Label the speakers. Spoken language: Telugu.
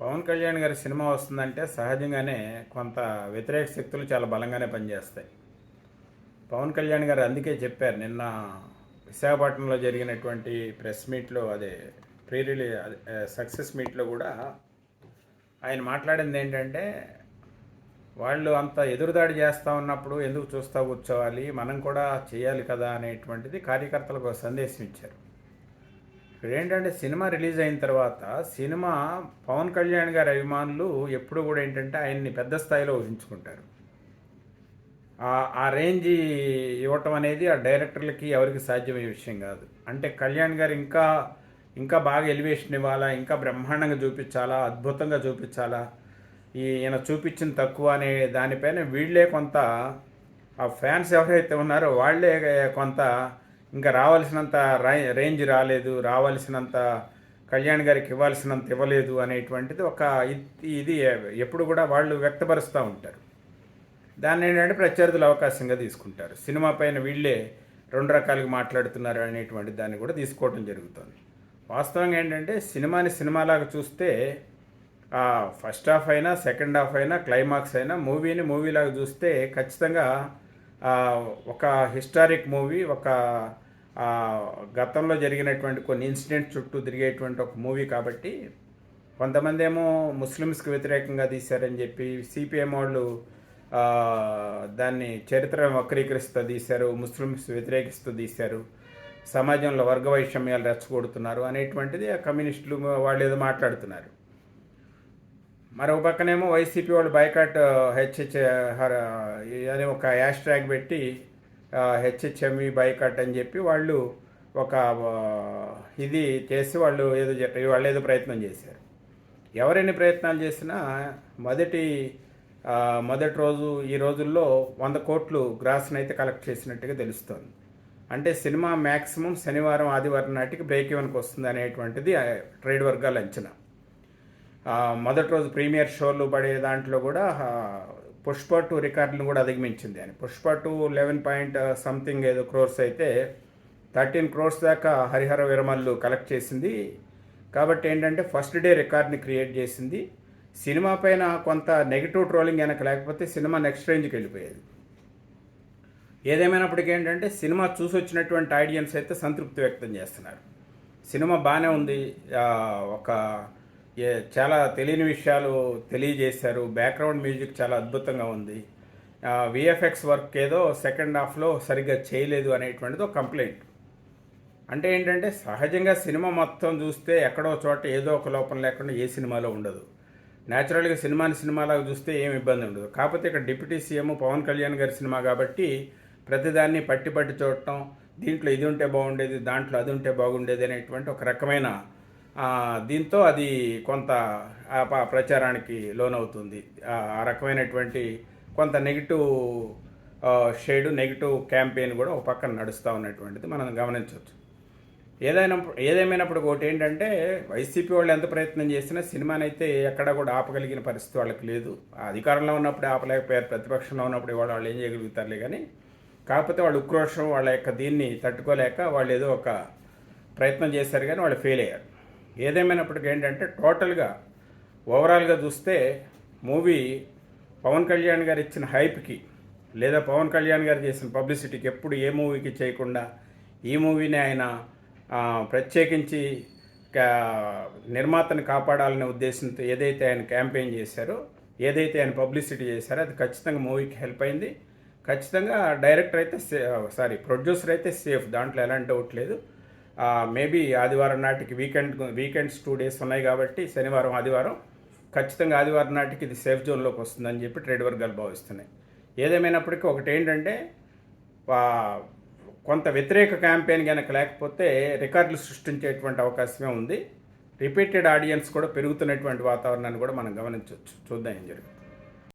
Speaker 1: పవన్ కళ్యాణ్ గారి సినిమా వస్తుందంటే సహజంగానే కొంత వ్యతిరేక శక్తులు చాలా బలంగానే పనిచేస్తాయి. పవన్ కళ్యాణ్ గారు అందుకే చెప్పారు నిన్న విశాఖపట్నంలో జరిగినటువంటి ప్రెస్ మీట్లో అదే ప్రీ రిలీ సక్సెస్ మీట్లో కూడా ఆయన మాట్లాడింది ఏంటంటే వాళ్ళు అంత ఎదురుదాడి చేస్తూ ఉన్నప్పుడు ఎందుకు చూస్తూ కూర్చోవాలి మనం కూడా చేయాలి కదా అనేటువంటిది కార్యకర్తలకు ఒక సందేశం ఇచ్చారు. ఇక్కడ ఏంటంటే సినిమా రిలీజ్ అయిన తర్వాత సినిమా పవన్ కళ్యాణ్ గారి అభిమానులు ఎప్పుడు కూడా ఏంటంటే ఆయన్ని పెద్ద స్థాయిలో ఊహించుకుంటారు. ఆ- ఆ రేంజ్ ఇవ్వటం అనేది ఆ డైరెక్టర్లకి ఎవరికి సాధ్యమయ్యే విషయం కాదు. అంటే కళ్యాణ్ గారు ఇంకా ఇంకా బాగా ఎలివేషన్ ఇవ్వాలా ఇంకా బ్రహ్మాండంగా చూపించాలా అద్భుతంగా చూపించాలా ఈ ఈయన చూపించిన తక్కువ అనే దానిపైన వీళ్ళే కొంత ఆ ఫ్యాన్స్ ఎవరైతే ఉన్నారో వాళ్ళే కొంత ఇంకా రావాల్సినంత రేంజ్ రాలేదు రావాల్సినంత కళ్యాణ్ గారికి ఇవ్వాల్సినంత ఇవ్వలేదు అనేటువంటిది ఒక ఇది- ఇది ఎప్పుడు కూడా వాళ్ళు వ్యక్తపరుస్తూ ఉంటారు. దాన్ని ఏంటంటే ప్రత్యర్థులు అవకాశంగా తీసుకుంటారు. సినిమా పైన వీళ్ళే రెండు రకాలుగా మాట్లాడుతున్నారు అనేటువంటి దాన్ని కూడా తీసుకోవడం జరుగుతుంది. వాస్తవంగా ఏంటంటే సినిమాని సినిమాలాగా చూస్తే ఫస్ట్ హాఫ్ అయినా సెకండ్ హాఫ్ అయినా క్లైమాక్స్ అయినా మూవీని మూవీలాగా చూస్తే ఖచ్చితంగా ఒక హిస్టారిక్ మూవీ ఒక గతంలో జరిగినటువంటి కొన్ని ఇన్సిడెంట్స్ చుట్టూ తిరిగేటువంటి ఒక మూవీ కాబట్టి కొంతమంది ఏమో ముస్లిమ్స్కి వ్యతిరేకంగా తీశారని చెప్పి సిపిఎం వాళ్ళు దాన్ని చరిత్ర వక్రీకరిస్తూ తీశారు ముస్లిమ్స్ వ్యతిరేకిస్తూ తీశారు సమాజంలో వర్గ వైషమ్యాలు రెచ్చగొడుతున్నారు అనేటువంటిది ఆ కమ్యూనిస్టులు వాళ్ళు ఏదో మాట్లాడుతున్నారు. మరో పక్కనేమో వైసీపీ వాళ్ళు బైకాట్ హెచ్హెచ్ అని ఒక హ్యాష్ ట్యాగ్ పెట్టి హెచ్హెచ్ఎంఈ బైకట్ అని చెప్పి వాళ్ళు ఒక ఇది చేసి వాళ్ళు ఏదో వాళ్ళు ఏదో ప్రయత్నం చేశారు. ఎవరెన్ని ప్రయత్నాలు చేసినా మొదటి మొదటి రోజు ఈ రోజుల్లో వంద కోట్లు గ్రాస్ని అయితే కలెక్ట్ చేసినట్టుగా తెలుస్తోంది. అంటే సినిమా మ్యాక్సిమం శనివారం ఆదివారం నాటికి బ్రేక్ ఈవెన్కి వస్తుంది అనేటువంటిది ట్రేడ్ వర్గాల అంచనా. మొదటి రోజు ప్రీమియర్ షోలు పడే దాంట్లో కూడా పుష్ప టూ రికార్డులను కూడా అధిగమించింది అని Pushpa two eleven point uh, something ఏదో క్రోర్స్ అయితే థర్టీన్ క్రోర్స్ దాకా హరిహర విరమల్లు కలెక్ట్ చేసింది. కాబట్టి ఏంటంటే ఫస్ట్ డే రికార్డ్ని క్రియేట్ చేసింది. సినిమా పైన కొంత నెగిటివ్ ట్రోలింగ్ వెనక లేకపోతే సినిమా నెక్స్ట్ రేంజ్కి వెళ్ళిపోయేది. ఏదేమైనప్పటికీ ఏంటంటే సినిమా చూసి వచ్చినటువంటి ఆడియన్స్ అయితే సంతృప్తి వ్యక్తం చేస్తున్నారు. సినిమా బాగానే ఉంది uh, ఒక చాలా తెలియని విషయాలు తెలియజేశారు. బ్యాక్గ్రౌండ్ మ్యూజిక్ చాలా అద్భుతంగా ఉంది. విఎఫ్ఎక్స్ వర్క్ ఏదో సెకండ్ హాఫ్లో సరిగ్గా చేయలేదు అనేటువంటిది ఒక కంప్లైంట్ అంటే ఏంటంటే సహజంగా సినిమా మొత్తం చూస్తే ఎక్కడో చోట ఏదో ఒక లోపం లేకుండా ఏ సినిమాలో ఉండదు. న్యాచురల్గా సినిమాని సినిమాలాగా చూస్తే ఏమి ఇబ్బంది ఉండదు. కాకపోతే ఇక్కడ డిప్యూటీ సీఎం పవన్ కళ్యాణ్ గారి సినిమా కాబట్టి ప్రతిదాన్ని పట్టి పట్టి చూడటం దీంట్లో ఇది ఉంటే బాగుండేది దాంట్లో అది ఉంటే బాగుండేది అనేటువంటి ఒక రకమైన దీంతో అది కొంత ప్రచారానికి లోనవుతుంది. ఆ రకమైనటువంటి కొంత నెగిటివ్ షేడు నెగిటివ్ క్యాంపెయిన్ కూడా ఒక పక్కన నడుస్తూ ఉన్నటువంటిది మనం గమనించవచ్చు. ఏదైనా ఏదేమైనప్పుడు ఒకటి ఏంటంటే వైసీపీ వాళ్ళు ఎంత ప్రయత్నం చేసినా సినిమానైతే ఎక్కడ కూడా ఆపగలిగిన పరిస్థితి వాళ్ళకి లేదు. అధికారంలో ఉన్నప్పుడు ఆపలేకపోయారు ప్రతిపక్షంలో ఉన్నప్పుడు వాళ్ళు వాళ్ళు ఏం చేయగలుగుతారులే కానీ కాకపోతే వాళ్ళు ఉక్రోషం వాళ్ళ యొక్క దీన్ని తట్టుకోలేక వాళ్ళు ఏదో ఒక ప్రయత్నం చేశారు కానీ వాళ్ళు ఫెయిల్ అయ్యారు. ఏదేమైనప్పటికీ ఏంటంటే టోటల్గా ఓవరాల్గా చూస్తే మూవీ పవన్ కళ్యాణ్ గారు ఇచ్చిన హైప్కి లేదా పవన్ కళ్యాణ్ గారు చేసిన పబ్లిసిటీకి ఎప్పుడు ఏ మూవీకి చేయకుండా ఈ మూవీని ఆయన ప్రత్యేకించి నిర్మాతను కాపాడాలనే ఉద్దేశంతో ఏదైతే ఆయన క్యాంపెయిన్ చేశారో ఏదైతే ఆయన పబ్లిసిటీ చేశారో అది ఖచ్చితంగా మూవీకి హెల్ప్ అయింది. ఖచ్చితంగా డైరెక్టర్ అయితే సారీ ప్రొడ్యూసర్ అయితే సేఫ్ దాంట్లో ఎలాంటి డౌట్ లేదు. మేబీ ఆదివారం నాటికి వీకెండ్ వీకెండ్స్ టూ డేస్ ఉన్నాయి కాబట్టి శనివారం ఆదివారం ఖచ్చితంగా ఆదివారం నాటికి ఇది సేఫ్ జోన్లోకి వస్తుందని చెప్పి ట్రేడ్ వర్గాలు భావిస్తున్నాయి. ఏదేమైనప్పటికీ ఒకటి ఏంటంటే కొంత వ్యతిరేక క్యాంపెయిన్ కనుక లేకపోతే రికార్డులు సృష్టించేటువంటి అవకాశమే ఉంది. రిపీటెడ్ ఆడియన్స్ కూడా పెరుగుతున్నటువంటి వాతావరణాన్ని కూడా మనం గమనించవచ్చు. చూద్దాం ఏం జరుగుతుంది.